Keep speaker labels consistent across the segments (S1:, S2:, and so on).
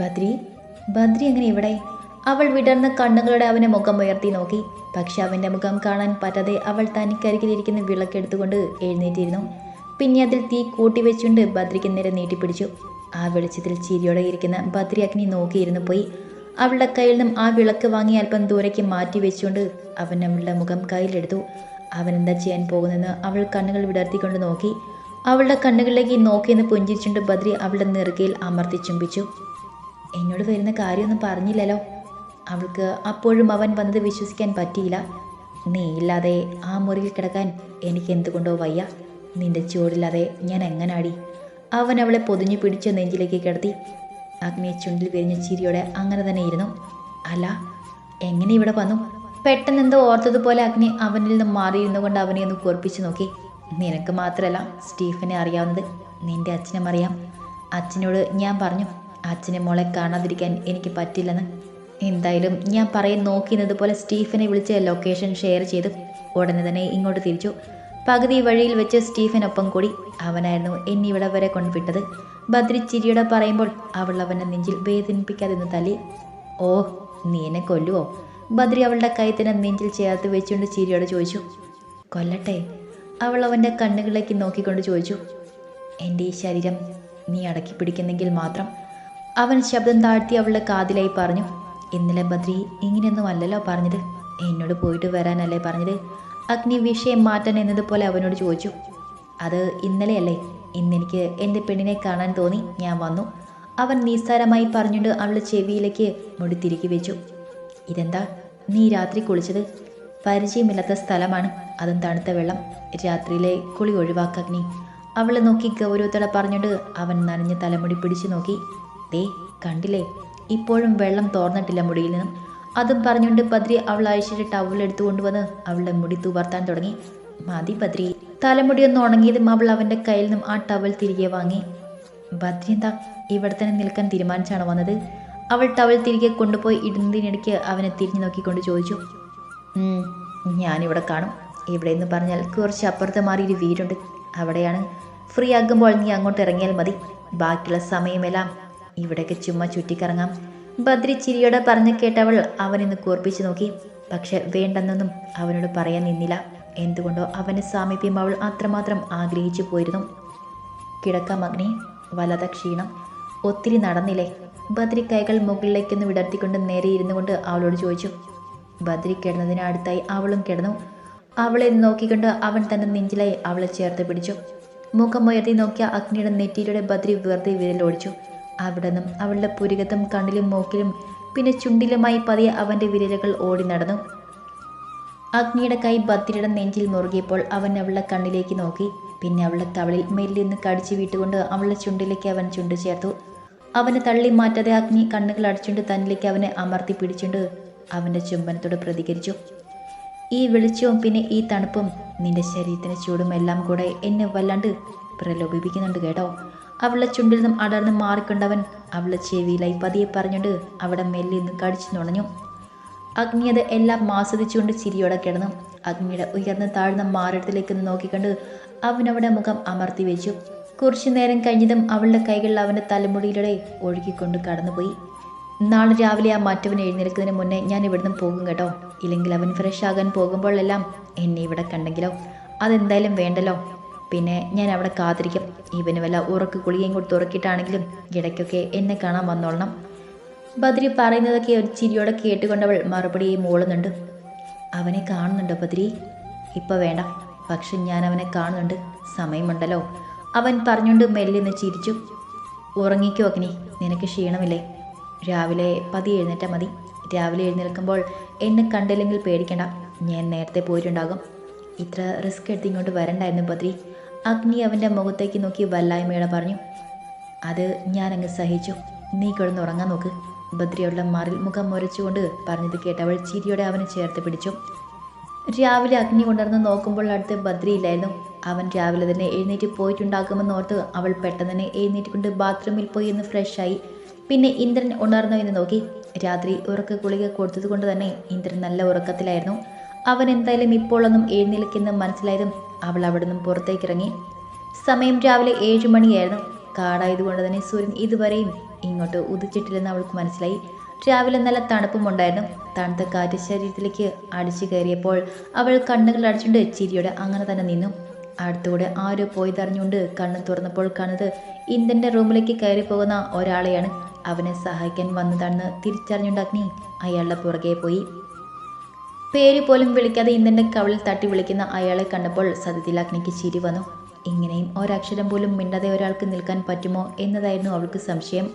S1: ബദ്രി? ബദ്രി എങ്ങനെ ഇവിടെ? അവൾ വിടർന്ന കണ്ണുകളുടെ അവനെ മുഖം ഉയർത്തി നോക്കി. പക്ഷെ അവന്റെ മുഖം കാണാൻ പറ്റാതെ അവൾ തനിക്കരികിലിരിക്കുന്ന വിളക്കെടുത്തുകൊണ്ട് എഴുന്നേറ്റിരുന്നു. പിന്നെ അതിൽ തീ കൂട്ടി വെച്ചുകൊണ്ട് ബദ്രിക്ക് നേരെ നീട്ടിപ്പിടിച്ചു. ആ വെളിച്ചത്തിൽ ചിരിയോടെ ഇരിക്കുന്ന ബദ്രി അഗ്നി നോക്കിയിരുന്നു പോയി. അവളുടെ കയ്യിൽ നിന്നും ആ വിളക്ക് വാങ്ങി അല്പം ദൂരേക്ക് മാറ്റി വെച്ചുകൊണ്ട് അവൻ അവളുടെ മുഖം കയ്യിലെടുത്തു. അവൻ എന്താ ചെയ്യാൻ പോകുന്നെന്ന് അവൾ കണ്ണുകൾ വിടർത്തിക്കൊണ്ട് നോക്കി. അവളുടെ കണ്ണുകളിലേക്ക് നോക്കിയെന്ന് പുഞ്ചിരിച്ചുകൊണ്ട് ബദ്രി അവളുടെ നെറുകയിൽ അമർത്തി ചുംബിച്ചു. എന്നോട് വരുന്ന കാര്യമൊന്നും പറഞ്ഞില്ലല്ലോ. അവൾക്ക് അപ്പോഴും അവൻ വന്നത് വിശ്വസിക്കാൻ പറ്റിയില്ല. നീ ഇല്ലാതെ ആ മുറിയിൽ കിടക്കാൻ എനിക്ക് എന്തുകൊണ്ടോ വയ്യ. നിന്റെ ചൂടില്ലാതെ ഞാൻ എങ്ങനാടി? അവൻ അവളെ പൊതിഞ്ഞു പിടിച്ച നെഞ്ചിലേക്ക് കിടത്തി. അഗ്നിയെ ചുണ്ടിൽ വിരിഞ്ഞ ചിരിയോടെ അങ്ങനെ തന്നെ ഇരുന്നു. അല്ല എങ്ങനെ ഇവിടെ വന്നു? പെട്ടെന്ന് എന്തോ ഓർത്തതുപോലെ അഗ്നി അവനിൽ നിന്ന് മാറിയിരുന്നു കൊണ്ട് അവനെ ഒന്ന് കുറിപ്പിച്ചു നോക്കി. നിനക്ക് മാത്രമല്ല സ്റ്റീഫനെ അറിയാവുന്നത്. നിന്റെ അച്ഛനും അറിയാം. അച്ഛനോട് ഞാൻ പറഞ്ഞു അച്ഛനെ മോളെ കാണാതിരിക്കാൻ എനിക്ക് പറ്റില്ലെന്ന്. എന്തായാലും ഞാൻ പറയാൻ നോക്കിയത് പോലെ സ്റ്റീഫനെ വിളിച്ച് ലൊക്കേഷൻ ഷെയർ ചെയ്ത് ഉടനെ തന്നെ ഇങ്ങോട്ട് തിരിച്ചു. പകുതി വഴിയിൽ വെച്ച് സ്റ്റീഫനൊപ്പം കൂടി അവനായിരുന്നു എന്നിവിടെ വരെ കൊണ്ടുവിട്ടത്. ബദ്രി ചിരിയുടെ പറയുമ്പോൾ അവൾ അവനെ നെഞ്ചിൽ വേദനിപ്പിക്കാതെ നിന്ന് തല്ലി ഓ നീ എന്നെ കൊല്ലുവോ? ബദ്രി അവളുടെ കൈത്തിനെ നെഞ്ചിൽ ചേർത്ത് വെച്ചുകൊണ്ട് ചിരിയോട് ചോദിച്ചു. കൊല്ലട്ടെ? അവൾ അവന്റെ കണ്ണുകളിലേക്ക് നോക്കിക്കൊണ്ട് ചോദിച്ചു. എന്റെ ഈ ശരീരം നീ അടക്കി പിടിക്കുന്നെങ്കിൽ മാത്രം അവൻ ശബ്ദം താഴ്ത്തി അവളുടെ കാതിലായി പറഞ്ഞു ഇന്നലെ ബദ്രി ഇങ്ങനെയൊന്നും അല്ലല്ലോ പറഞ്ഞത്. എന്നോട് പോയിട്ട് വരാനല്ലേ പറഞ്ഞത്? അഗ്നി വിഷയം മാറ്റാൻ എന്നതുപോലെ അവനോട് ചോദിച്ചു അത് ഇന്നലെയല്ലേ? ഇന്നെനിക്ക് എന്റെ പെണ്ണിനെ കാണാൻ തോന്നി. ഞാൻ വന്നു. അവൻ നിസ്സാരമായി പറഞ്ഞുകൊണ്ട് അവളുടെ ചെവിയിലേക്ക് മുടി തിരുകി വെച്ചു. ഇതെന്താ? നീ രാത്രി കുളിച്ചത്? പരിചയമില്ലാത്ത സ്ഥലമാണ്. അതും തണുത്ത വെള്ളം. രാത്രിയിലെ കുളി ഒഴിവാക്കഗ്നി അവളെ നോക്കി ഗൗരവത്തോടെ പറഞ്ഞുകൊണ്ട് അവൻ നനഞ്ഞ തലമുടി പിടിച്ചു നോക്കി. ദേ കണ്ടില്ലേ? ഇപ്പോഴും വെള്ളം തോർന്നിട്ടില്ല മുടിയിൽ നിന്നും. അതും പറഞ്ഞുകൊണ്ട് ബദ്രി അവൾ അഴിച്ചിട്ട് ടവൽ എടുത്തു കൊണ്ടുവന്ന് അവളുടെ മുടി തുവർത്താൻ തുടങ്ങി. മതി ബദ്രി തലമുടി ഒന്ന് ഉണങ്ങിയതും അവൾ അവന്റെ കയ്യിൽ നിന്നും ആ ടവൽ തിരികെ വാങ്ങി. ബദ്രി എന്താ ഇവിടെ തന്നെ നിൽക്കാൻ തീരുമാനിച്ചാണ് വന്നത്? അവൾ ടവൽ തിരികെ കൊണ്ടുപോയി ഇടുന്നതിനിടയ്ക്ക് അവനെ തിരിഞ്ഞു നോക്കിക്കൊണ്ട് ചോദിച്ചു. "ഉം, ഞാനിവിടെ കാണും. ഇവിടെ എന്ന് പറഞ്ഞാൽ കുറച്ച് അപ്പുറത്ത് മാറി ഒരു വീടുണ്ട്. അവിടെയാണ്. ഫ്രീ ആകുമ്പോൾ നീ അങ്ങോട്ട് ഇറങ്ങിയാൽ മതി. ബാക്കിയുള്ള സമയമെല്ലാം ഇവിടേക്ക് ചുമ്മാ ചുറ്റിക്കറങ്ങാം. ബദ്രി ചിരിയോടെ പറഞ്ഞു കേട്ടവൾ അവനിന്ന് കൂർപ്പിച്ചു നോക്കി. പക്ഷെ വേണ്ടെന്നൊന്നും അവനോട് പറയാൻ നിന്നില്ല. എന്തുകൊണ്ടോ അവന്റെ സാമീപ്യം അവൾ അത്രമാത്രം ആഗ്രഹിച്ചു പോയിരുന്നു. കിടക്കാം അഗ്നി വലത ക്ഷീണം. ഒത്തിരി നടന്നില്ലേ? ബദ്രി കൈകൾ മുകളിലേക്കൊന്ന് വിടർത്തിക്കൊണ്ട് നേരെ ഇരുന്നു കൊണ്ട് അവളോട് ചോദിച്ചു. ബദ്രി കിടന്നതിന് അടുത്തായി അവളും കിടന്നു. അവളെ നോക്കിക്കൊണ്ട് അവൻ തന്റെ നെഞ്ചിലായി അവളെ ചേർത്ത് പിടിച്ചു. മുഖം ഉയർത്തി നോക്കിയ അഗ്നിയുടെ നെറ്റിയിലൂടെ ബദ്രി വെറുതെ വിരലോടിച്ചു. അവിടെ നിന്നും അവളുടെ പുരികത്തും കണ്ണിലും മൂക്കിലും പിന്നെ ചുണ്ടിലുമായി പതിയെ അവന്റെ വിരലുകൾ ഓടി നടന്നു. അഗ്നിയുടെ കൈ ബദ്രിയുടെ നെഞ്ചിൽ മുറുകിയപ്പോൾ അവൻ അവളുടെ കണ്ണിലേക്ക് നോക്കി. പിന്നെ അവളുടെ തവളിൽ മെല്ലിന്ന് കടിച്ചു വീട്ടുകൊണ്ട് അവളുടെ ചുണ്ടിലേക്ക് അവൻ ചുണ്ട് ചേർത്തു. അവനെ തള്ളി മാറ്റാതെ അഗ്നി കണ്ണുകൾ അടിച്ചുകൊണ്ട് തന്നിലേക്ക് അവനെ അമർത്തി പിടിച്ചുകൊണ്ട് അവന്റെ ചുംബനത്തോട് പ്രതികരിച്ചു. ഈ വെളിച്ചവും പിന്നെ ഈ തണുപ്പും നിന്റെ ശരീരത്തിന് ചൂടും എല്ലാം കൂടെ എന്നെ വല്ലാണ്ട് പ്രലോഭിപ്പിക്കുന്നുണ്ട് കേട്ടോ. അവളുടെ ചുണ്ടിൽ നിന്നും അടർന്ന് മാറിക്കൊണ്ടവൻ അവളുടെ ചെവിയിലായി പതിയെ പറഞ്ഞുകൊണ്ട് അവിടെ മെല്ലിൽ നിന്ന് കടിച്ചു നുണഞ്ഞു. അഗ്നി അത് എല്ലാം ആസ്വദിച്ചുകൊണ്ട് ചിരിയോടെ കിടന്നു. അഗ്നിയുടെ ഉയർന്ന താഴ്ന്ന മാറിടത്തിലേക്ക് നോക്കിക്കണ്ട് അവനവിടെ മുഖം അമർത്തി വെച്ചു. കുറച്ചു നേരം കഴിഞ്ഞതും അവളുടെ കൈകൾ അവന്റെ തലമുടിയിലൂടെ ഒഴുകിക്കൊണ്ട് കടന്നുപോയി. നാളെ രാവിലെ ആ മറ്റവൻ എഴുന്നേൽക്കുന്നതിന് മുന്നേ ഞാൻ ഇവിടുന്ന് പോകും കേട്ടോ. ഇല്ലെങ്കിൽ അവൻ ഫ്രഷ് ആകാൻ പോകുമ്പോഴെല്ലാം എന്നെ ഇവിടെ കണ്ടെങ്കിലോ? അതെന്തായാലും വേണ്ടല്ലോ. പിന്നെ ഞാൻ അവിടെ കാത്തിരിക്കും. ഇവന് വല്ല ഉറക്ക് കുളിയും കൊടുത്ത് ഉറക്കിയിട്ടാണെങ്കിലും ഇടയ്ക്കൊക്കെ എന്നെ കാണാൻ വന്നോളണം. ബദ്രി പറയുന്നതൊക്കെ ഒരു ചിരിയോടെ കേട്ടുകൊണ്ടവൾ മറുപടി മൂളുന്നുണ്ട്. അവനെ കാണുന്നുണ്ടോ ബദ്രി? ഇപ്പം വേണ്ട. പക്ഷെ ഞാൻ അവനെ കാണുന്നുണ്ട്. സമയമുണ്ടല്ലോ. അവൻ പറഞ്ഞുകൊണ്ട് മെല്ലിന്ന് ചിരിച്ചു. ഉറങ്ങിക്കോ അഗ്നി. നിനക്ക് ക്ഷീണമില്ലേ? രാവിലെ പതി എഴുന്നേറ്റാൽ മതി. രാവിലെ എഴുന്നേൽക്കുമ്പോൾ എന്നെ കണ്ടില്ലെങ്കിൽ പേടിക്കണ്ട. ഞാൻ നേരത്തെ പോയിട്ടുണ്ടാകും. ഇത്ര റിസ്ക് എടുത്ത് ഇങ്ങോട്ട് വരണ്ടായിരുന്നു ബദ്രി. അഗ്നി അവന്റെ മുഖത്തേക്ക് നോക്കി വല്ലായ്മയോടെ പറഞ്ഞു അത് ഞാനങ്ങ് സഹിച്ചു. നീ കിടന്ന് ഉറങ്ങാൻ നോക്ക്. ബദ്രിയുള്ള മാറിൽ മുഖം മുരച്ചുകൊണ്ട് പറഞ്ഞത് കേട്ടവൾ ചിരിയോടെ അവനെ ചേർത്ത് പിടിച്ചു. രാവിലെ അഗ്നി കൊണ്ടുവന്ന് നോക്കുമ്പോൾ അടുത്ത് ബദ്രിയില്ലായിരുന്നു അവൻ രാവിലെ തന്നെ എഴുന്നേറ്റ് പോയിട്ടുണ്ടാകുമെന്ന് ഓർത്ത് അവൾ പെട്ടെന്ന് തന്നെ എഴുന്നേറ്റ് കൊണ്ട് ബാത്റൂമിൽ പോയി ഒന്ന് ഫ്രഷായി പിന്നെ ഇന്ദ്രൻ ഉണർന്നു എന്ന് നോക്കി. രാത്രി ഉറക്ക ഗുളിക കൊടുത്തത് കൊണ്ട് തന്നെ ഇന്ദ്രൻ നല്ല ഉറക്കത്തിലായിരുന്നു. അവൻ എന്തായാലും ഇപ്പോഴൊന്നും എഴുന്നേൽക്കെന്ന് മനസ്സിലായതും അവൾ അവിടെ നിന്നും പുറത്തേക്ക് ഇറങ്ങി സമയം രാവിലെ ഏഴ് മണിയായിരുന്നു. കാടായതുകൊണ്ട് തന്നെ സൂര്യൻ ഇതുവരെയും ഇങ്ങോട്ട് ഉദിച്ചിട്ടില്ലെന്ന് അവൾക്ക് മനസ്സിലായി. രാവിലെ നല്ല തണുപ്പും ഉണ്ടായിരുന്നു. തണുത്ത കാറ്റ് ശരീരത്തിലേക്ക് അടിച്ചു കയറിയപ്പോൾ അവൾ കണ്ണുകൾ അടിച്ചുകൊണ്ട് ചിരിയോടെ അങ്ങനെ തന്നെ നിന്നു. അടുത്തൂടെ ആരോ പോയി തറിഞ്ഞുകൊണ്ട് കണ്ണ് തുറന്നപ്പോൾ കാണുന്നത് ഇന്ദന്റെ റൂമിലേക്ക് കയറി പോകുന്ന ഒരാളെയാണ്. അവനെ സഹായിക്കാൻ വന്നതാണെന്ന് തിരിച്ചറിഞ്ഞുണ്ടാക്കി അയാളുടെ പുറകെ പോയി. പേര് പോലും വിളിക്കാതെ ഇന്ദന്റെ കവളിൽ തട്ടി വിളിക്കുന്ന അയാളെ കണ്ടപ്പോൾ സത്യത്തിൽ അഗ്നിക്ക് ചിരി വന്നു. ഇങ്ങനെയും ഒരക്ഷരം പോലും മിണ്ടാതെ ഒരാൾക്ക് നിൽക്കാൻ പറ്റുമോ? എന്നതായിരുന്നു അവൾക്ക് സംശയം.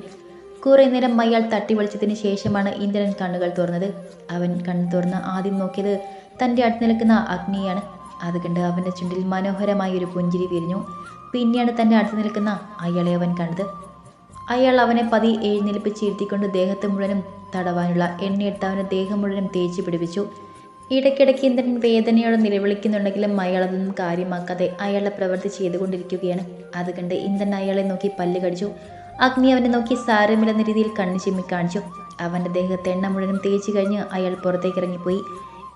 S1: കുറേ നേരം അയാൾ തട്ടി വിളിച്ചതിന് ശേഷമാണ് ഇന്ദ്രൻ കണ്ണുകൾ തുറന്നത്. അവൻ കണ്ണു തുറന്ന് ആദ്യം നോക്കിയത് തന്റെ അടുത്ത് നിൽക്കുന്ന അഗ്നിയാണ്. അത് കണ്ട് അവന്റെ ചുണ്ടിൽ മനോഹരമായ ഒരു പുഞ്ചിരി വിരിഞ്ഞു. പിന്നെയാണ് തന്റെ അടുത്ത് നിൽക്കുന്ന അയാളെ അവൻ കണ്ടത്. അയാൾ അവനെ പതി എഴുന്നേൽപ്പിച്ചിരുത്തിക്കൊണ്ട് ദേഹത്ത് മുഴുവനും തടവാനുള്ള എണ്ണയെടുത്ത് അവനെ ദേഹം മുഴുവനും തേച്ച് പിടിപ്പിച്ചു. ഇടയ്ക്കിടയ്ക്ക് ഇന്ദ്രൻ വേദനയോടെ നിലവിളിക്കുന്നുണ്ടെങ്കിലും അയാളതൊന്നും കാര്യമാക്കാതെ അയാളുടെ പ്രവൃത്തി ചെയ്തുകൊണ്ടിരിക്കുകയാണ്. അത് കണ്ട് ഇന്ദ്രൻ അയാളെ നോക്കി പല്ല് കടിച്ചു. അഗ്നി അവനെ നോക്കി സാരമില്ലെന്ന രീതിയിൽ കണ്ണു ചിമ്മി കാണിച്ചു. അവന്റെ ദേഹത്തെ എണ്ണ മുഴുവനും തേച്ചു കഴിഞ്ഞ് അയാൾ പുറത്തേക്ക് ഇറങ്ങിപ്പോയി.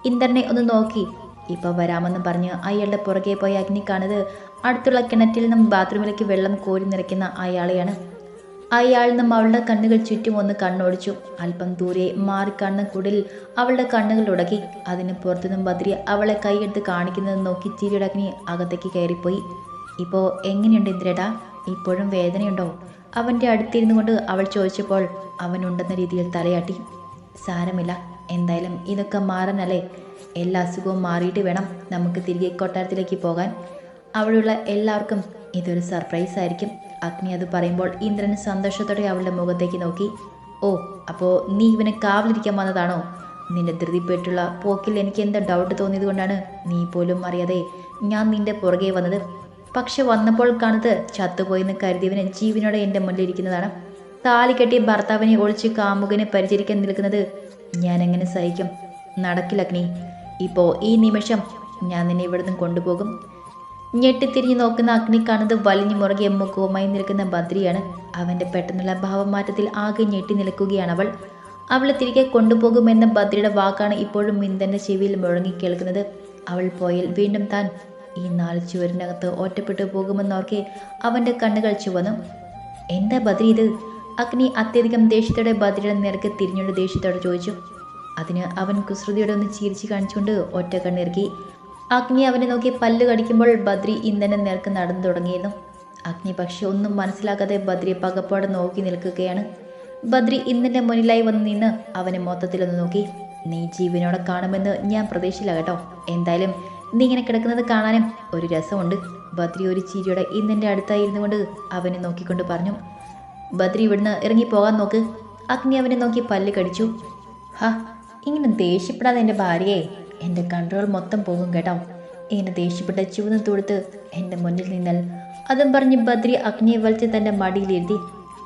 S1: ഇന്ദ്രനെ ഒന്ന് നോക്കി. ഇപ്പോൾ വരാമെന്ന് പറഞ്ഞ് അയാളുടെ പുറകെ പോയ അഗ്നി കാണുന്നത് അടുത്തുള്ള കിണറ്റിൽ നിന്നും ബാത്റൂമിലേക്ക് വെള്ളം കോരി നിറയ്ക്കുന്ന അയാളെയാണ്. അയാളിൽ നിന്നും അവളുടെ കണ്ണുകൾ ചുറ്റും ഒന്ന് കണ്ണോടിച്ചു. അല്പം ദൂരെ മാറി കുടിൽ അവളുടെ കണ്ണുകൾ ഉടക്കി. അതിന് പുറത്തുനിന്നും ബദ്രി അവളെ കൈയെടുത്ത് കാണിക്കുന്നത് നോക്കി ചിരിയുടക്കിനി അകത്തേക്ക് കയറിപ്പോയി. ഇപ്പോൾ എങ്ങനെയുണ്ട് ഇന്ദ്രേട്ടാ? ഇപ്പോഴും വേദനയുണ്ടോ? അവന്റെ അടുത്തിരുന്നു കൊണ്ട് അവൾ ചോദിച്ചപ്പോൾ അവനുണ്ടെന്ന രീതിയിൽ തലയാട്ടി. സാരമില്ല. എന്തായാലും ഇതൊക്കെ മാറാനല്ലേ? എല്ലാ അസുഖവും മാറിയിട്ട് വേണം നമുക്ക് തിരികെ കൊട്ടാരത്തിലേക്ക് പോകാൻ. അവിടെയുള്ള എല്ലാവർക്കും ഇതൊരു സർപ്രൈസ് ആയിരിക്കും അഗ്നി അത് പറയുമ്പോൾ ഇന്ദ്രൻ സന്തോഷത്തോടെ അവളുടെ മുഖത്തേക്ക് നോക്കി. ഓ അപ്പോൾ നീ ഇവനെ കാവലിരിക്കാൻ വന്നതാണോ? നിന്റെ ധൃതിപ്പെട്ടുള്ള പോക്കിൽ എനിക്ക് എന്താ ഡൗട്ട് തോന്നിയത് കൊണ്ടാണ് നീ പോലും അറിയാതെ ഞാൻ നിന്റെ പുറകെ വന്നത്? പക്ഷെ വന്നപ്പോൾ കാണുന്നത് ചത്തുപോയെന്ന് കരുതിയവന് ജീവനോടെ എന്റെ മുന്നിലിരിക്കുന്നതാണ് താലി കെട്ടി ഭർത്താവിനെ ഒളിച്ച് കാമുകനെ പരിചരിക്കാൻ നിൽക്കുന്നത് ഞാൻ എങ്ങനെ സഹിക്കും? നടക്കില്ല അഗ്നി. ഇപ്പോൾ ഈ നിമിഷം ഞാൻ നിന്നെ ഇവിടുന്ന് കൊണ്ടുപോകും. ഞെട്ടിത്തിരിഞ്ഞ് നോക്കുന്ന അഗ്നി കാണുന്നത് വലിഞ്ഞു മുറുകിയ മുഖവുമായി നിൽക്കുന്ന ബദ്രിയാണ്. അവന്റെ പെട്ടെന്നുള്ള ഭാവമാറ്റത്തിൽ ആകെ ഞെട്ടി നിൽക്കുകയാണ് അവൾ. അവളെ തിരികെ കൊണ്ടുപോകുമെന്ന ബദ്രിയുടെ വാക്കാണ് ഇപ്പോഴും ഇന്ദന്റെ ചെവിയിൽ മുഴങ്ങി കേൾക്കുന്നത്. അവൾ പോയാൽ വീണ്ടും താൻ ഈ നാല് ചുവരിനകത്ത് ഒറ്റപ്പെട്ടു പോകുമെന്നോർക്കെ അവന്റെ കണ്ണുകൾ ചുവന്നു. എന്താ ബദ്രി ഇത്? അഗ്നി അത്യധികം ദേഷ്യത്തോടെ ബദ്രിയുടെ നിരക്ക് തിരിഞ്ഞുകൊണ്ട് ദേഷ്യത്തോടെ ചോദിച്ചു. അതിന് അവൻ കുസൃതിയോടെ ഒന്ന് ചിരിച്ചു കാണിച്ചുകൊണ്ട് ഒറ്റ കണ്ണിറക്കി. അഗ്നി അവനെ നോക്കി പല്ല് കടിക്കുമ്പോൾ ബദ്രി ഇന്ധനം നേർക്ക് നടന്നു തുടങ്ങിയിരുന്നു. അഗ്നി പക്ഷെ ഒന്നും മനസ്സിലാക്കാതെ ബദ്രി പകപ്പോടെ നോക്കി നിൽക്കുകയാണ്. ബദ്രി ഇന്ദനെ മുന്നിലായി വന്ന് നിന്ന് അവനെ മൊത്തത്തിലൊന്ന് നോക്കി. നീ ജീവനോടെ കാണുമെന്ന് ഞാൻ പ്രതീക്ഷയില്ല കേട്ടോ. എന്തായാലും നീ ഇങ്ങനെ കിടക്കുന്നത് കാണാനും ഒരു രസമുണ്ട്. ബദ്രി ഒരു ചിരിയോടെ ഇന്നിന്റെ അടുത്തായിരുന്നു കൊണ്ട് അവനെ നോക്കിക്കൊണ്ട് പറഞ്ഞു. ബദ്രി ഇവിടുന്ന് ഇറങ്ങിപ്പോകാൻ നോക്ക്. അഗ്നി അവനെ നോക്കി പല്ല് കടിച്ചു. ഹാ ഇങ്ങനെ ദേഷ്യപ്പെടാതെ എന്റെ ഭാര്യയെ എന്റെ കൺട്രോൾ മൊത്തം പോകും കേട്ടോ. ഇങ്ങനെ ദേഷ്യപ്പെട്ട ചുവന്ന് തൊടുത്ത് എന്റെ മുന്നിൽ നിന്നൽ അതും പറഞ്ഞ് ബദ്രി അഗ്നിയെ വലിച്ച് തന്റെ മടിയിലിരുത്തി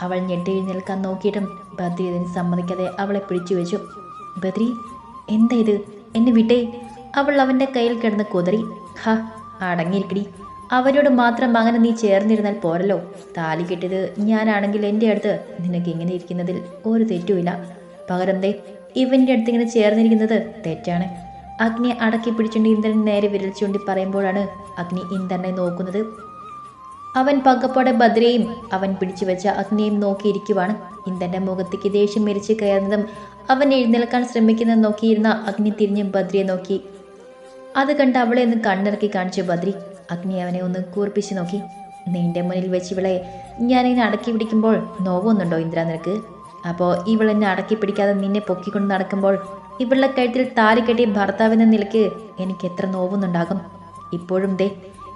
S1: അവൾ ഞെട്ടി നിൽക്കാൻ നോക്കിയിട്ടും ബദ്രി ഇതിന് സമ്മതിക്കാതെ അവളെ പിടിച്ചു വെച്ചു. ബദ്രി എന്താ ഇത്? എന്നെ വിട്ടേ. അവൾ അവന്റെ കയ്യിൽ കിടന്ന് കുതറി. ഹ അടങ്ങിയിരിക്കടി. അവരോട് മാത്രം അങ്ങനെ നീ ചേർന്നിരുന്നാൽ പോരല്ലോ. താലി കെട്ടിയത് ഞാനാണെങ്കിൽ എന്റെ അടുത്ത് നിനക്ക് ഇങ്ങനെ ഇരിക്കുന്നതിൽ ഒരു തെറ്റുമില്ല. പകരം ദേ ഇവന്റെ അടുത്ത് ഇങ്ങനെ ചേർന്നിരിക്കുന്നത് തെറ്റാണ്. അഗ്നി അടക്കി പിടിച്ചുകൊണ്ട് ഇന്ദ്രൻ നേരെ വിരൽ ചൂണ്ടി പറയുമ്പോഴാണ് അഗ്നി ഇന്ദ്രനെ നോക്കുന്നത്. അവൻ പകപ്പോടെ ഭദ്രയും അവൻ പിടിച്ചു വെച്ച അഗ്നിയും നോക്കിയിരിക്കുവാണ് ഇന്ദ്രന്റെ മുഖത്തേക്ക് ദേഷ്യം മെരിച്ച് കയറുന്നതും അവൻ എഴുന്നേൽക്കാൻ ശ്രമിക്കുന്നത് നോക്കിയിരുന്ന അഗ്നി തിരിഞ്ഞ് ഭദ്രയെ നോക്കി. അത് കണ്ട് അവളെ ഒന്ന് കണ്ണിറക്കി കാണിച്ചു ബദ്രി അഗ്നി അവനെ ഒന്ന് കൂർപ്പിച്ച് നോക്കി. നിന്റെ മുന്നിൽ വെച്ച് ഇവളെ ഞാനിങ്ങനെ അടക്കി പിടിക്കുമ്പോൾ നോവുന്നുണ്ടോ ഇന്ദ്ര നിനക്ക്? അപ്പോൾ ഇവളെന്നെ അടക്കി പിടിക്കാതെ നിന്നെ പൊക്കിക്കൊണ്ട് നടക്കുമ്പോൾ ഇവളുടെ കഴുത്തിൽ താലി കെട്ടി ഭർത്താവെന്ന നിലയ്ക്ക് എനിക്ക് എത്ര നോവുന്നുണ്ടാകും. ഇപ്പോഴും ദേ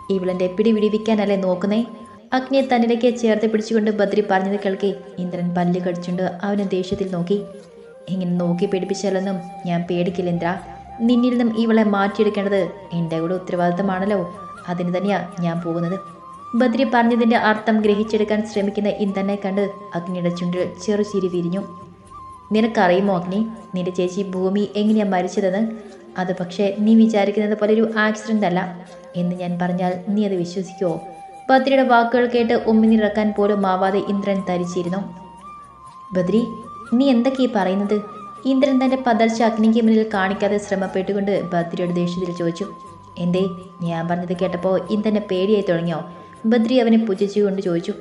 S1: ഇവളെന്റെ പിടി വിടിവിക്കാനല്ലേ നോക്കുന്നേ? അഗ്നിയെ തന്നിലേക്ക് ചേർത്ത് പിടിച്ചുകൊണ്ട് ബദ്രി പറഞ്ഞത് കേൾക്കെ ഇന്ദ്രൻ പല്ല് കടിച്ചുകൊണ്ട് അവനെ ദേഷ്യത്തിൽ നോക്കി. ഇങ്ങനെ നോക്കി പേടിപ്പിച്ചാലൊന്നും ഞാൻ പേടിക്കില്ല ഇന്ദ്ര. നിന്നിൽ നിന്നും ഇവളെ മാറ്റിയെടുക്കേണ്ടത് എന്റെ കൂടെ ഉത്തരവാദിത്തമാണല്ലോ. അതിന് തന്നെയാ ഞാൻ പോകുന്നത്. ബദ്രി പറഞ്ഞതിന്റെ അർത്ഥം ഗ്രഹിച്ചെടുക്കാൻ ശ്രമിക്കുന്ന ഇന്ദ്രനെ കണ്ട് അഗ്നിയുടെ ചുണ്ടിൽ ചെറുചിരി വിരിഞ്ഞു. നിനക്കറിയുമോ അഗ്നി? നിന്റെ ചേച്ചി ഭൂമി എങ്ങനെയാ മരിച്ചതെന്ന്? അത് പക്ഷേ നീ വിചാരിക്കുന്നത് പോലെ ഒരു ആക്സിഡന്റ് അല്ല. എന്ന് ഞാൻ പറഞ്ഞാൽ നീ അത് വിശ്വസിക്കുമോ ബദ്രിയുടെ വാക്കുകൾ കേട്ട് ഉമ്മിനിറക്കാൻ പോലും ആവാതെ ഇന്ദ്രൻ തരിച്ചിരുന്നു. ബദ്രി നീ എന്തൊക്കെയാ പറയുന്നത്? ഇന്ദ്രൻ തന്റെ പതർച്ച അഗ്നിക്ക് മുന്നിൽ കാണിക്കാതെ ശ്രമപ്പെട്ടുകൊണ്ട് ബദ്രിയോട് ദേഷ്യത്തിൽ ചോദിച്ചു. എന്തേ ഞാൻ പറഞ്ഞത് കേട്ടപ്പോൾ ഇന്ദ്രനെ പേടിയായി തുടങ്ങിയോ? ബദ്രി അവനെ പുച്ഛിച്ചുകൊണ്ട് ചോദിച്ചു.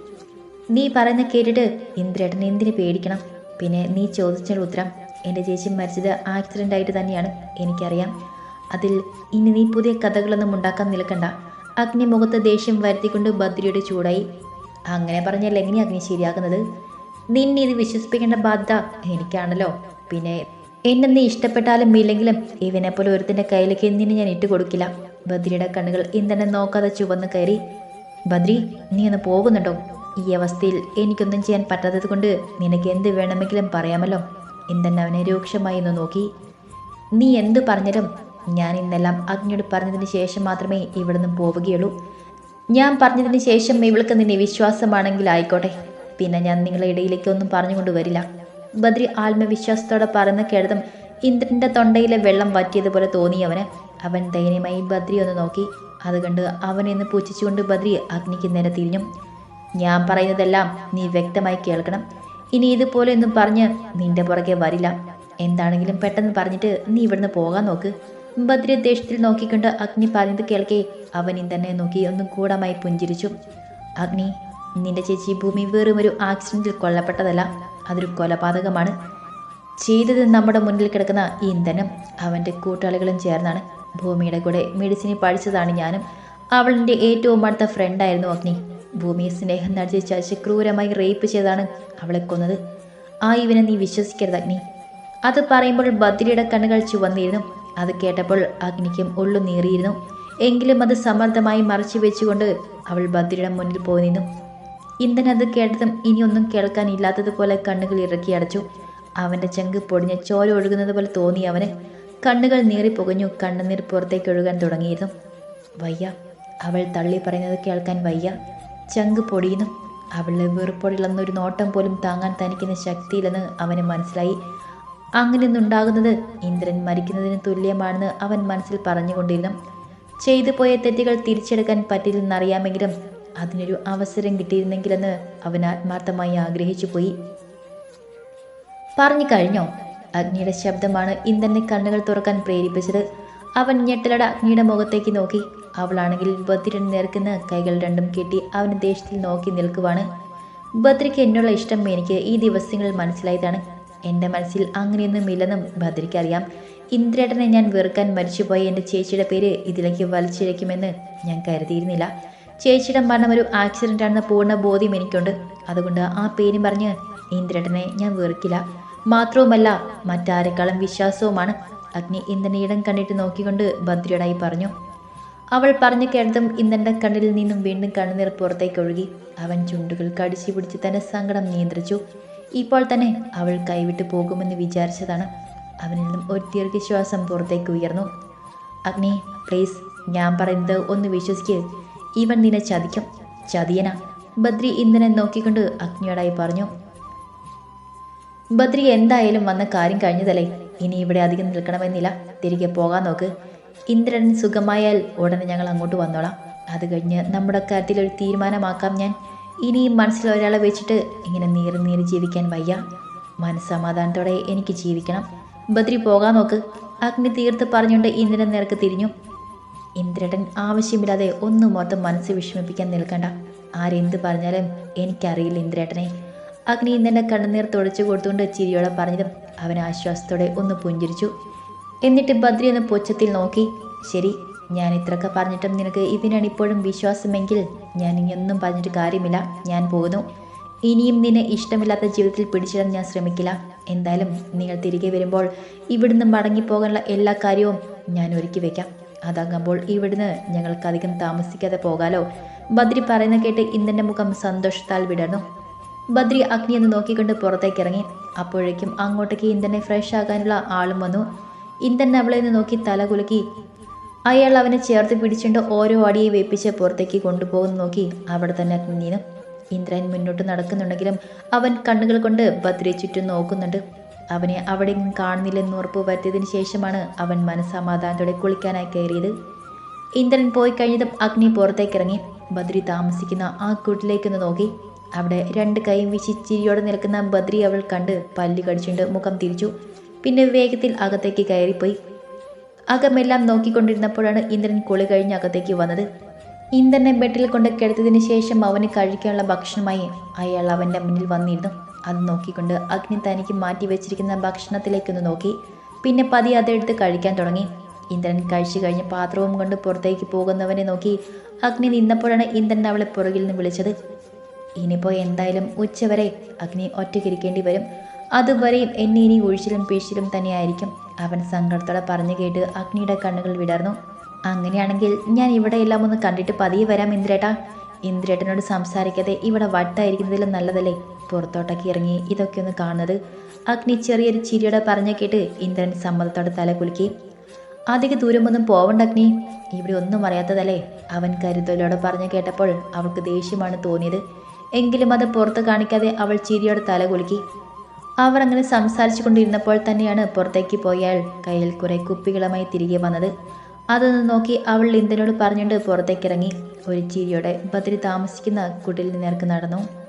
S1: നീ പറയുന്ന കേട്ടിട്ട് ഇന്ദ്രേട്ടനെ എന്തിനു പേടിക്കണം? പിന്നെ നീ ചോദിച്ച ഉത്തരം എന്റെ ചേച്ചി മരിച്ചത് ആക്സിഡന്റ് ആയിട്ട് തന്നെയാണ് എനിക്കറിയാം. അതിൽ ഇനി നീ പുതിയ കഥകളൊന്നും ഉണ്ടാക്കാൻ നിൽക്കണ്ട. അഗ്നി മുഖത്ത് ദേഷ്യം വരുത്തിക്കൊണ്ട് ബദ്രിയുടെ ചൂടായി. അങ്ങനെ പറഞ്ഞാൽ എങ്ങനെ അഗ്നി ശരിയാക്കുന്നത് നിന്നെ ഇത് വിശ്വസിപ്പിക്കേണ്ട ബാധ്യത എനിക്കാണല്ലോ. പിന്നെ എന്നെ നീ ഇഷ്ടപ്പെട്ടാലും ഇല്ലെങ്കിലും ഇവനെ പോലെ ഒരുത്തിന്റെ കയ്യിലേക്ക് എന്തിനു ഞാൻ ഇട്ട് കൊടുക്കില്ല. ബദ്രിയുടെ കണ്ണുകൾ ഇന്ധനം നോക്കാതെ ചുവന്ന് കയറി ബദ്രി നീ ഒന്ന് പോകുന്നുണ്ടോ? ഈ അവസ്ഥയിൽ എനിക്കൊന്നും ചെയ്യാൻ പറ്റാത്തത് കൊണ്ട് നിനക്ക് എന്ത് വേണമെങ്കിലും പറയാമല്ലോ. ഇന്ദ്രൻ അവനെ രൂക്ഷമായി ഒന്ന് നോക്കി. നീ എന്തു പറഞ്ഞാലും ഞാൻ ഇന്നെല്ലാം അഗ്നിയോട് പറഞ്ഞതിന് ശേഷം മാത്രമേ ഇവിടുന്ന് പോവുകയുള്ളൂ. ഞാൻ പറഞ്ഞതിന് ശേഷം ഇവൾക്ക് നിന്നെ വിശ്വാസമാണെങ്കിൽ ആയിക്കോട്ടെ. പിന്നെ ഞാൻ നിങ്ങളെ ഇടയിലേക്ക് ഒന്നും പറഞ്ഞുകൊണ്ട് വരില്ല. ബദ്രി ആത്മവിശ്വാസത്തോടെ പറയുന്ന കേട്ടതും ഇന്ദ്രന്റെ തൊണ്ടയിലെ വെള്ളം വറ്റിയതുപോലെ തോന്നി അവന്. അവൻ ദയനീയമായി ബദ്രി ഒന്ന് നോക്കി. അത് കണ്ട് അവനെന്ന് പൂച്ഛിച്ചുകൊണ്ട് ബദ്രി അഗ്നിക്ക് നേരെ തിരിഞ്ഞു. ഞാൻ പറയുന്നതെല്ലാം നീ വ്യക്തമായി കേൾക്കണം. ഇനി ഇതുപോലെ ഒന്നും പറഞ്ഞ് നിന്റെ പുറകെ വരില്ല. എന്താണെങ്കിലും പെട്ടെന്ന് പറഞ്ഞിട്ട് നീ ഇവിടുന്ന് പോകാൻ നോക്ക്. ദേഷ്യത്തിൽ നോക്കിക്കൊണ്ട് അഗ്നി പറഞ്ഞത് കേൾക്കേ. അവൻ തന്നെ നോക്കി ഒന്നും കൂടമായി പുഞ്ചിരിച്ചു. അഗ്നി നിന്റെ ചേച്ചി ഭൂമി വെറും ഒരു ആക്സിഡന്റിൽ കൊല്ലപ്പെട്ടതല്ല. അതൊരു കൊലപാതകമാണ്. ചെയ്തത് നമ്മുടെ മുന്നിൽ കിടക്കുന്ന ഇന്ധനം. അവന്റെ കൂട്ടാളികളും ചേർന്നാണ്. ഭൂമിയുടെ കൂടെ മെഡിസിനെ പഠിച്ചതാണ് ഞാനും. അവളിന്റെ ഏറ്റവും അടുത്ത ഫ്രണ്ടായിരുന്നു അഗ്നി. ഭൂമിയെ സ്നേഹം നടിച്ച് ചതിച്ച് ക്രൂരമായി റേപ്പ് ചെയ്താണ് അവളെ കൊന്നത്. ആ ഇവനെ നീ വിശ്വസിക്കരുത് അഗ്നി. അത് പറയുമ്പോൾ ബദ്രിയുടെ കണ്ണുകൾ ചുവന്നിരുന്നു. അത് കേട്ടപ്പോൾ അഗ്നിക്കും ഉള്ളു നീറിയിരുന്നു. എങ്കിലും അത് സമർത്ഥമായി മറച്ചു വെച്ചുകൊണ്ട് അവൾ ബദ്രിയുടെ മുന്നിൽ പോയി നിന്നു. ഇന്ധൻ അത് കേട്ടതും ഇനിയൊന്നും കേൾക്കാനില്ലാത്തതുപോലെ കണ്ണുകൾ ഇറക്കി അടച്ചു. അവന്റെ ചങ്ക് പൊടിഞ്ഞ് ചോര ഒഴുകുന്നത് പോലെ തോന്നി അവന്. കണ്ണുകൾ നീറിപ്പൊകഞ്ഞു കണ്ണുനീർ പുറത്തേക്ക് ഒഴുകാൻ തുടങ്ങിയിരുന്നു. വയ്യ. അവൾ തള്ളി പറയുന്നത് കേൾക്കാൻ വയ്യ. ചങ്ക് പൊടിയുന്നു അവളെ ഒരു നോട്ടം പോലും താങ്ങാൻ തനിക്കുന്ന ശക്തിയില്ലെന്ന് അവന് മനസ്സിലായി. അങ്ങനെയൊന്നുണ്ടാകുന്നത് ഇന്ദ്രൻ മരിക്കുന്നതിന് തുല്യമാണെന്ന് അവൻ മനസ്സിൽ പറഞ്ഞുകൊണ്ടിരുന്നു. ചെയ്തു പോയ തെറ്റുകൾ തിരിച്ചെടുക്കാൻ പറ്റില്ലെന്നറിയാമെങ്കിലും അതിനൊരു അവസരം കിട്ടിയിരുന്നെങ്കിലെന്ന് അവൻ ആത്മാർത്ഥമായി ആഗ്രഹിച്ചു പോയി. പറഞ്ഞു കഴിഞ്ഞോ? അഗ്നിയുടെ ശബ്ദമാണ് ഇന്ദ്രനെ കണ്ണുകൾ തുറക്കാൻ പ്രേരിപ്പിച്ചത്. അവൻ ഞെട്ടലട അഗ്നിയുടെ മുഖത്തേക്ക് നോക്കി. അവളാണെങ്കിൽ ബദ്രൻ നേർക്കുന്ന കൈകൾ രണ്ടും കെട്ടി അവൻ ദേഷ്യത്തിൽ നോക്കി നിൽക്കുവാണ്. ബദ്രിക്ക് എന്നുള്ള ഇഷ്ടം എനിക്ക് ഈ ദിവസങ്ങളിൽ മനസ്സിലായതാണ്. എന്റെ മനസ്സിൽ അങ്ങനെയൊന്നും ഇല്ലെന്നും ഭദ്രയ്ക്ക് അറിയാം ഇന്ദ്രേട്ടനെ ഞാൻ വെറുക്കാൻ മരിച്ചുപോയ എന്റെ ചേച്ചിയുടെ പേര് ഇതിലേക്ക് വലിച്ചിഴയ്ക്കുമെന്ന് ഞാൻ കരുതിയിരുന്നില്ല. ചേച്ചിയുടെ മരണം ഒരു ആക്സിഡന്റ് ആണെന്ന പൂർണ ബോധ്യം എനിക്കുണ്ട്. അതുകൊണ്ട് ആ പേരും പറഞ്ഞ് ഇന്ദ്രേട്ടനെ ഞാൻ വെറുക്കില്ല. മാത്രവുമല്ല മറ്റാരെക്കാളും വിശ്വാസവുമാണ്. അഗ്നി ഇന്ദ്രനെ ഇടം കണ്ടിട്ട് നോക്കിക്കൊണ്ട് ഭദ്രയോടായി പറഞ്ഞു. അവൾ പറഞ്ഞു കേട്ടതും ഇന്ദ്രന്റെ കണ്ണിൽ നിന്നും വീണ്ടും കണ്ണുനീർ പുറത്തേക്ക് ഒഴുകി അവൻ ചുണ്ടുകൾ കടിച്ചു പിടിച്ച് തന്റെ സങ്കടം നിയന്ത്രിച്ചു. ഇപ്പോൾ തന്നെ അവൾ കൈവിട്ട് പോകുമെന്ന് വിചാരിച്ചതാണ്. അവനിൽ നിന്നും ഒരു ദീർഘശ്വാസം പുറത്തേക്ക് ഉയർന്നു. അഗ്നി പ്ലീസ് ഞാൻ പറയുന്നത് ഒന്ന് വിശ്വസിക്കുക ഇവൻ നിന്നെ ചതിക്കും. ചതിയന. ബദ്രി ഇന്ദ്രനെ നോക്കിക്കൊണ്ട് അഗ്നിയോടായി പറഞ്ഞു. ബദ്രി എന്തായാലും വന്ന കാര്യം കഴിഞ്ഞതല്ലേ? ഇനി ഇവിടെ അധികം നിൽക്കണമെന്നില്ല. തിരികെ പോകാൻ നോക്ക്. ഇന്ദ്രൻ സുഖമായാൽ ഉടനെ ഞങ്ങൾ അങ്ങോട്ട് വന്നോളാം. അത് കഴിഞ്ഞ് നമ്മുടെ കാര്യത്തിൽ ഒരു തീരുമാനമാക്കാം ഞാൻ. ഇനിയും മനസ്സിൽ ഒരാളെ വെച്ചിട്ട് ഇങ്ങനെ നീറി നീറി ജീവിക്കാൻ വയ്യ. മനസ്സമാധാനത്തോടെ എനിക്ക് ജീവിക്കണം. ബദ്രി പോകാൻ നോക്ക്. അഗ്നി തീർത്ത് പറഞ്ഞുകൊണ്ട് ഇന്ദ്രൻ നേർക്ക് തിരിഞ്ഞു. ഇന്ദ്രടൻ ആവശ്യമില്ലാതെ ഒന്നും മൊത്തം മനസ്സ് വിഷമിപ്പിക്കാൻ നിൽക്കണ്ട. ആരെന്ത് പറഞ്ഞാലും എനിക്കറിയില്ല ഇന്ദ്രേട്ടനെ. അഗ്നി ഇന്ദ്രന്റെ കണ്ണുനീർ തുടച്ചു കൊടുത്തുകൊണ്ട് ചിരിയോടെ പറഞ്ഞതും അവൻ ആശ്വാസത്തോടെ ഒന്ന് പുഞ്ചിരിച്ചു. എന്നിട്ട് ബദ്രി ഒന്ന് പൊച്ചത്തിൽ നോക്കി ശരി ഞാൻ ഇത്രയൊക്കെ പറഞ്ഞിട്ടും നിനക്ക് ഇവനാണ് ഇപ്പോഴും വിശ്വാസമെങ്കിൽ ഞാൻ ഇനിയൊന്നും പറഞ്ഞിട്ട് കാര്യമില്ല ഞാൻ പോകുന്നു. ഇനിയും നിന്നെ ഇഷ്ടമില്ലാത്ത ജീവിതത്തിൽ പിടിച്ചിടാൻ ഞാൻ ശ്രമിക്കില്ല. എന്തായാലും നിങ്ങൾ തിരികെ വരുമ്പോൾ ഇവിടുന്ന് മടങ്ങിപ്പോകാനുള്ള എല്ലാ കാര്യവും ഞാൻ ഒരുക്കി വെക്കാം. അതാകുമ്പോൾ ഇവിടുന്ന് ഞങ്ങൾക്കധികം താമസിക്കാതെ പോകാലോ. ബദ്രി പറയുന്ന കേട്ട് ഇന്ദ്രന്റെ മുഖം സന്തോഷത്താൽ വിടർന്നു. ബദ്രി അഗ്നി എന്ന് നോക്കിക്കൊണ്ട് പുറത്തേക്ക് ഇറങ്ങി അപ്പോഴേക്കും അങ്ങോട്ടേക്ക് ഇന്ദനെ ഫ്രഷ് ആകാനുള്ള ആളും വന്നു. ഇന്ദ്രൻ അവളെ നിന്ന് നോക്കി തലകുലുക്കി അയാൾ അവനെ ചേർത്ത് പിടിച്ചുകൊണ്ട് ഓരോ അടിയെ വേപ്പിച്ച് പുറത്തേക്ക് കൊണ്ടുപോകുന്നു നോക്കി അവിടെ തന്നെ നീനും ഇന്ദ്രൻ മുന്നോട്ട് നടക്കുന്നുണ്ടെങ്കിലും അവൻ കണ്ണുകൾ കൊണ്ട് ബദ്രി ചുറ്റും നോക്കുന്നുണ്ട്. അവനെ അവിടെ കാണുന്നില്ലെന്ന് ഉറപ്പ് വരുത്തിയതിനു ശേഷമാണ് അവൻ മനസ്സമാധാനത്തോടെ കുളിക്കാനായി കയറിയത്. ഇന്ദ്രൻ പോയി കഴിഞ്ഞതും അഗ്നി പുറത്തേക്ക് ഇറങ്ങി. ബദ്രി താമസിക്കുന്ന ആ കൂട്ടിലേക്കൊന്ന് നോക്കി. അവിടെ രണ്ട് കൈ വീശി ചിരിയോടെ നിൽക്കുന്ന ബദ്രി അവൾ കണ്ട് പല്ല് കടിച്ചുകൊണ്ട് മുഖം തിരിച്ചു. പിന്നെ വേഗത്തിൽ അകത്തേക്ക് കയറിപ്പോയി. അകമെല്ലാം നോക്കിക്കൊണ്ടിരുന്നപ്പോഴാണ് ഇന്ദ്രൻ കുളി കഴിഞ്ഞ് അകത്തേക്ക് വന്നത്. ഇന്ദ്രനെ ബെഡിൽ കൊണ്ട് കിടത്തതിന് ശേഷം അവന് കഴിക്കാനുള്ള ഭക്ഷണമായി അയാൾ അവന്റെ മുന്നിൽ വന്നിരുന്നു. അത് നോക്കിക്കൊണ്ട് അഗ്നി തനിക്ക് മാറ്റി വെച്ചിരിക്കുന്ന ഭക്ഷണത്തിലേക്കൊന്ന് നോക്കി. പിന്നെ പതി അതെടുത്ത് കഴിക്കാൻ തുടങ്ങി. ഇന്ദ്രൻ കഴിച്ചു കഴിഞ്ഞ് പാത്രവും കൊണ്ട് പുറത്തേക്ക് പോകുന്നവനെ നോക്കി അഗ്നി നിന്നപ്പോഴാണ് ഇന്ദ്രൻ അവളെ പുറകിൽ നിന്ന് വിളിച്ചത്. ഇനിയിപ്പോൾ എന്തായാലും ഉച്ചവരെ അഗ്നി ഒറ്റയ്ക്കിരിക്കേണ്ടി വരും. അതുവരെയും എന്നെ ഇനി ഒഴിച്ചിലും പിഴിച്ചിലും തന്നെയായിരിക്കും. അവൻ സങ്കടത്തോടെ പറഞ്ഞു കേട്ട് അഗ്നിയുടെ കണ്ണുകൾ വിടർന്നു. അങ്ങനെയാണെങ്കിൽ ഞാൻ ഇവിടെ എല്ലാം ഒന്ന് കണ്ടിട്ട് പതിയെ വരാം ഇന്ദ്രേട്ടാ. ഇന്ദ്രേട്ടനോട് സംസാരിക്കാതെ ഇവിടെ വട്ടായിരിക്കുന്നതിലും നല്ലതല്ലേ? പുറത്തോട്ടൊക്കെ ഇറങ്ങി ഇതൊക്കെ ഒന്ന് കാണുന്നത്. അഗ്നി ചെറിയൊരു ചിരിയോടെ പറഞ്ഞു കേട്ട് ഇന്ദ്രൻ സമ്മതത്തോടെ തല കുലുക്കി. അധിക ദൂരമൊന്നും പോവണ്ട അഗ്നി. ഇവിടെ ഒന്നും അറിയാത്തതല്ലേ? അവൻ കരുതലോടെ പറഞ്ഞു കേട്ടപ്പോൾ അവൾക്ക് ദേഷ്യമാണ് തോന്നിയത്. എങ്കിലും അത് പുറത്ത് കാണിക്കാതെ അവൾ ചിരിയോടെ തല കുലുക്കി. അവർ അങ്ങനെ സംസാരിച്ചു കൊണ്ടിരുന്നപ്പോൾ തന്നെയാണ് പുറത്തേക്ക് പോയാൽ കയ്യിൽ കുറെ കുപ്പികളുമായി തിരികെ വന്നത്. അതൊന്ന് നോക്കി അവൾ ലിന്ദനോട് പറഞ്ഞുകൊണ്ട് പുറത്തേക്കിറങ്ങി. ഒരു ചിരിയോടെ ബദ്രി താമസിക്കുന്ന കുട്ടിയിൽ നേർക്ക് നടന്നു.